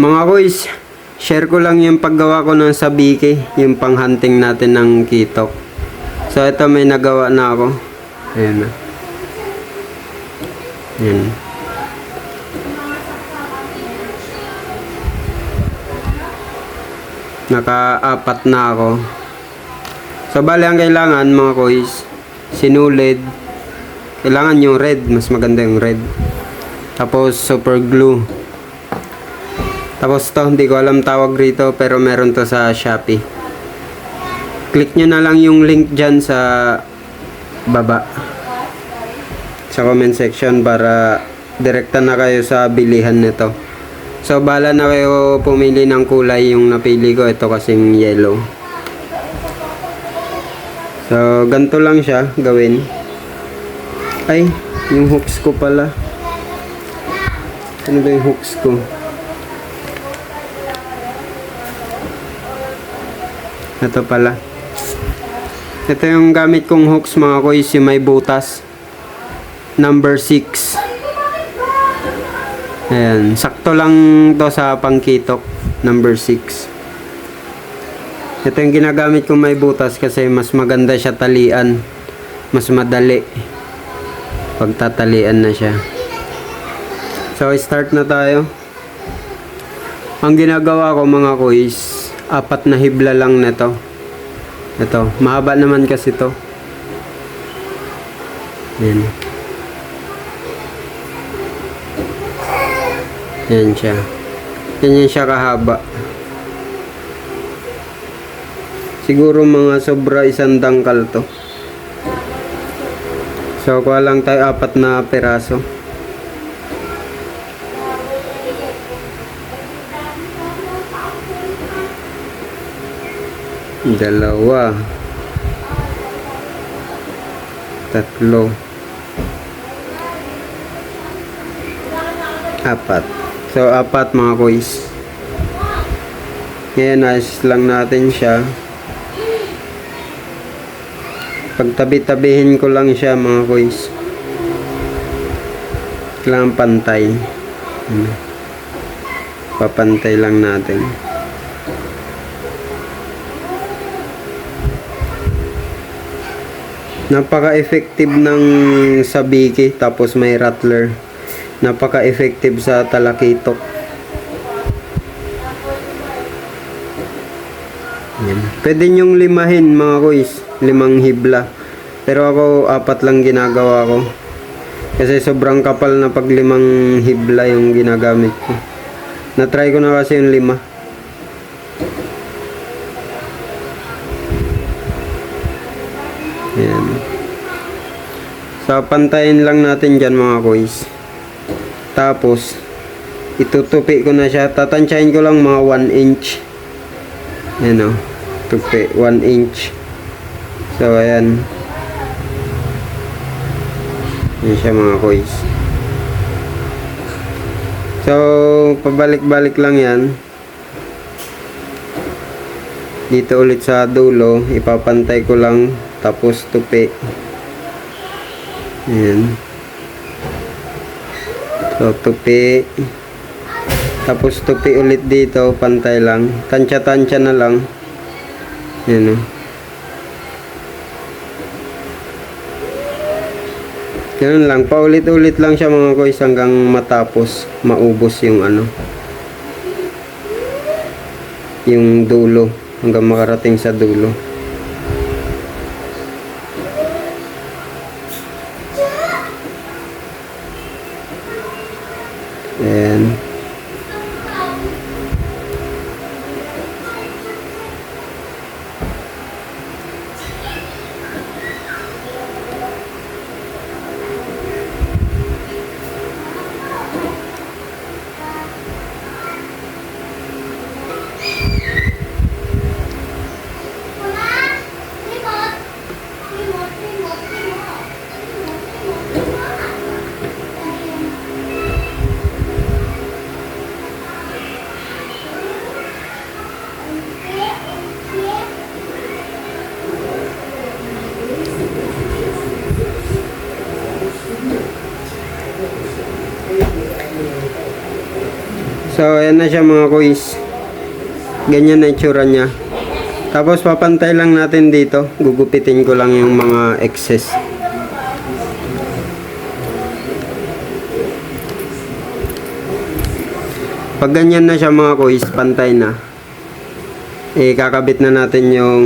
Mga kuys, share ko lang yung paggawa ko ng sabiki, yung panghunting natin ng kitok. So ito may nagawa na ako. Ayan na. Ayan. Naka-apat na ako. So bali ang kailangan mga kuys, sinulid. Kailangan yung red, mas maganda yung red. Tapos super glue. Tapos to, hindi ko alam tawag rito pero meron to sa Shopee. Click nyo na lang yung link dyan sa baba. Sa comment section para direkta na kayo sa bilihan nito. So bala na kayo pumili ng kulay yung napili ko. Ito kasing yellow. So ganito lang siya gawin. Ay, yung hooks ko pala. Ano ba yung hooks ko? Ito pala. Ito yung gamit kong hooks mga kuys, yung may butas. Number 6. Ayan. Sakto lang to sa pangkitok. Number 6. Ito yung ginagamit kong may butas kasi mas maganda siya talian. Mas madali. Pagtatalian na siya. So, start na tayo. Ang ginagawa ko mga kuys, apat na hibla lang nito. Ito, mahaba naman kasi to. Yan. Yan siya. Yan yan siya kahaba. Siguro mga sobra isang dangkal to. So, kuha lang tayo apat na peraso. Dalawa. Tatlo. Apat. So, apat mga kuys. Ngayon, ayos lang natin siya. Pagtabi-tabihin ko lang siya mga kuys. Kailangan pantay. Ano. Papantay lang natin. Napaka-effective ng sabiki tapos may rattler. Napaka-effective sa talakitok. Yan. Pwede nyong limahin mga kuys. Limang hibla. Pero ako apat lang ginagawa ko. Kasi sobrang kapal na pag limang hibla yung ginagamit ko. Na-try ko na kasi yung lima. Yan. So, pantayin lang natin dyan mga kuys. Tapos, itutupi ko na siya. Tatansyahin ko lang mga 1 inch. Yan o. Tupi. 1 inch. So, ayan. Yan siya mga kuys. So, pabalik-balik lang yan. Dito ulit sa dulo. Ipapantay ko lang. Tapos tupi. Ayan. So, tupi. Tapos tupi ulit dito. Pantay lang. Tansya-tansya na lang. Ayan o. Ganun lang. Paulit-ulit lang siya mga koys hanggang matapos. Maubos yung ano. Yung dulo. Hanggang makarating sa dulo. Ayan. So, ayan na siya mga kuis. Ganyan na itsura niya. Tapos, papantay lang natin dito. Gugupitin ko lang yung mga excess. Pag ganyan na siya mga kuis, pantay na. Eh, kakabit na natin yung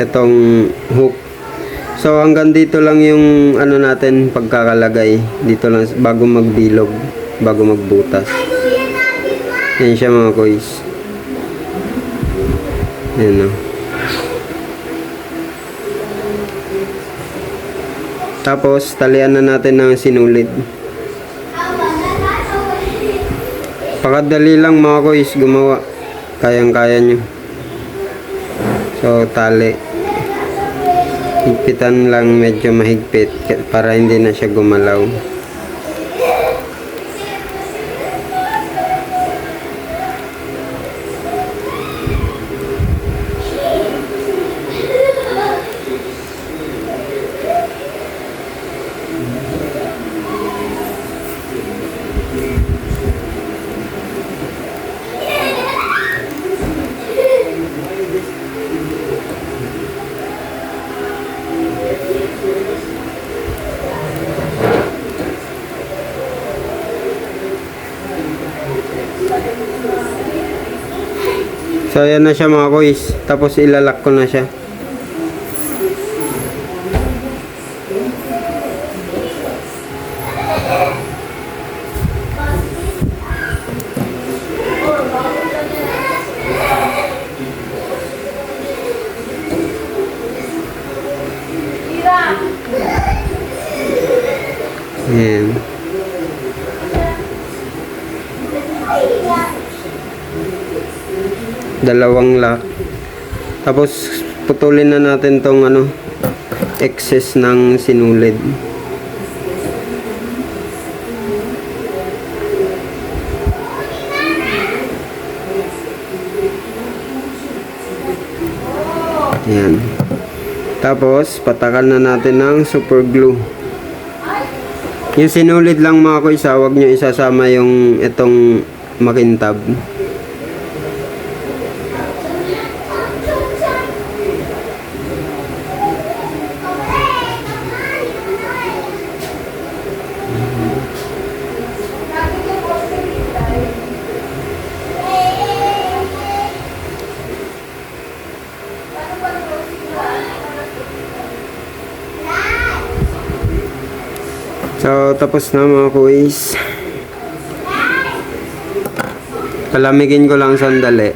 itong hook. So, hanggang dito lang yung ano natin pagkakalagay. Dito lang, bago magbilog, bago magbutas. Yan siya mga kuis. Yan o. Tapos, talian na natin ng sinulid. Pakadali lang mga kuis gumawa. Kayang-kaya nyo. So, tali. Higpitan lang medyo mahigpit para hindi na siya gumalaw. So, ayan na siya mga kuis. Tapos, ilalak ko na siya. Ayan. Dalawang lock tapos putulin na natin tong ano excess ng sinulid. Yan tapos patakal na natin ng super glue. Yung sinulid lang mga kuisa wag nyo isasama yung itong makintab So, tapos na mga kuis. Palamigin ko lang sandali.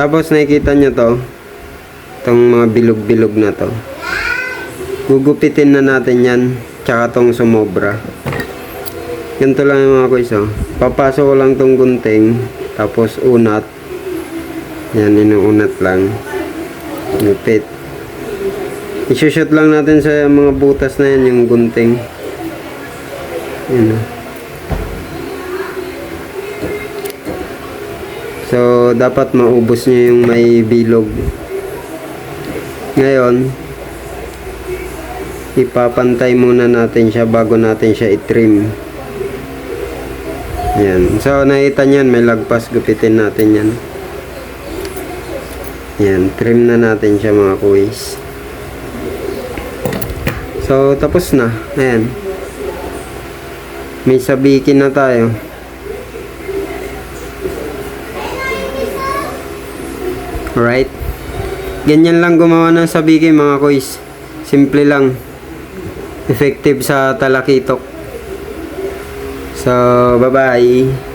Tapos nakikita nyo to. Itong mga bilog-bilog na to. Gugupitin na natin yan. Tsaka tong sumobra. Ganito lang mga kuis. Oh. Papasok ko lang tong gunting. Tapos unat. Yan, inuunat lang. Gupit. I-shoot lang natin sa mga butas na yan, yung gunting. Yan. oh. So, dapat maubos niya yung may bilog. Ngayon, ipapantay muna natin siya bago natin siya i-trim. Yan. So, nakita niyan, may lagpas. Gupitin natin yan. Yan. Trim na natin siya mga kuis. So, tapos na. Ayan. May sabikin na tayo. Alright. Ganyan lang gumawa ng sabikin mga kuis. Simple lang. Effective sa talakitok. So, bye-bye.